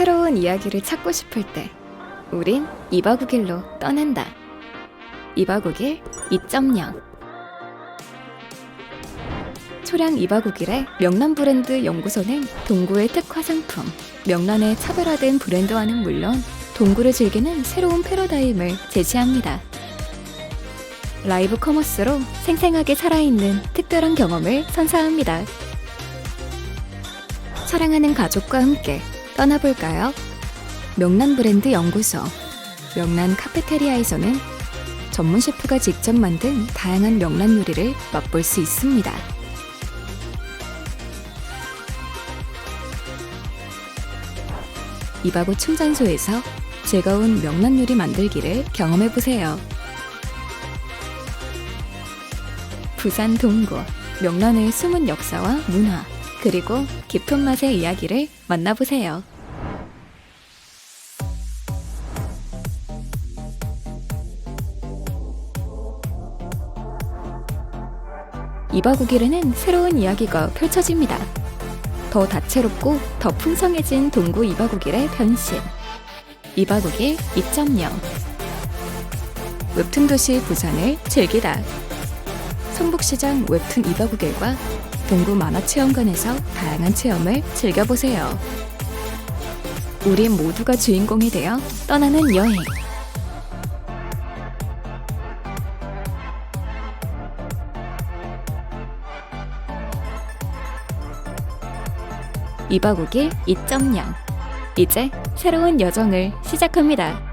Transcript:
새로운 이야기를 찾고 싶을 때 우린 이바구길로 떠난다. 이바구길 2.0 초량 이바구길의 명란 브랜드 연구소는 동구의 특화 상품 명란의 차별화된 브랜드와는 물론 동구를 즐기는 새로운 패러다임을 제시합니다. 라이브 커머스로 생생하게 살아있는 특별한 경험을 선사합니다. 사랑하는 가족과 함께 떠나볼까요? 명란 브랜드 연구소 명란 카페테리아에서는 전문 셰프가 직접 만든 다양한 명란 요리를 맛볼 수 있습니다. 이바구 충전소에서 즐거운 명란 요리 만들기를 경험해 보세요. 부산 동구 명란의 숨은 역사와 문화 그리고 깊은 맛의 이야기를 만나보세요. 이바구길에는 새로운 이야기가 펼쳐집니다. 더 다채롭고 더 풍성해진 동구 이바구길의 변신. 이바구길 2.0 웹툰 도시 부산을 즐기다. 성북시장 웹툰 이바구길과 동구 만화체험관에서 다양한 체험을 즐겨보세요. 우린 모두가 주인공이 되어 떠나는 여행. 이바구길 2.0 이제 새로운 여정을 시작합니다.